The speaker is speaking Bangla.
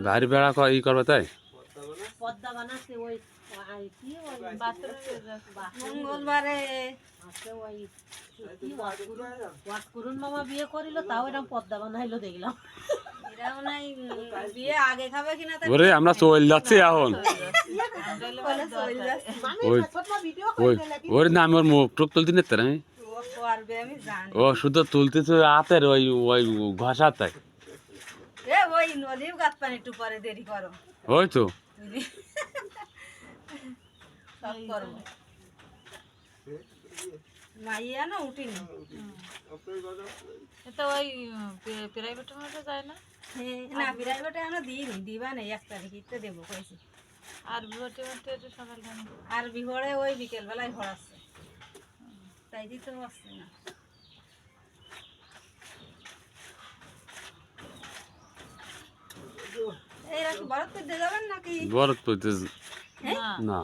বাড়ি বেড়া ক- ই করবে তাই? পদ্মা বানাচ্ছে ওই কি ওই মঙ্গলবারে। ওই ওয়াটকুরুন ওয়াটকুরুন মামা বিয়ে করিল তাও এরকম পদ্মা বানাইলো দেখলাম। এরাও নাই উম, বিয়ে আগে খাবে কিনা তা ওরে আমরা চল যাচ্ছি এখন। ওর মুখ টুক তুলতে নিতে আমি ও করবে আমি জানি। ও শুধু তুলতেছে হাতের ওই ওই ঘষাতে। এ ওই নদীও গাত পানি একটু পরে দেরি করো। ওই তো? সব করব মাইয়া না উঠিনি এটা ওই প্রাইভেটের মধ্যে যায় না? না বিরাট আমরা দিইনি দিবা নেই এক তারিখে দেবো কইছি। আর বিভটে মধ্যে একটু সকাল আর বিহরে ওই বিকেল বেলায় ভরাচ্ছে তাই দিতে পারছে না। বরফ করতে যাবেন নাকি? বরফ পড়তে না। না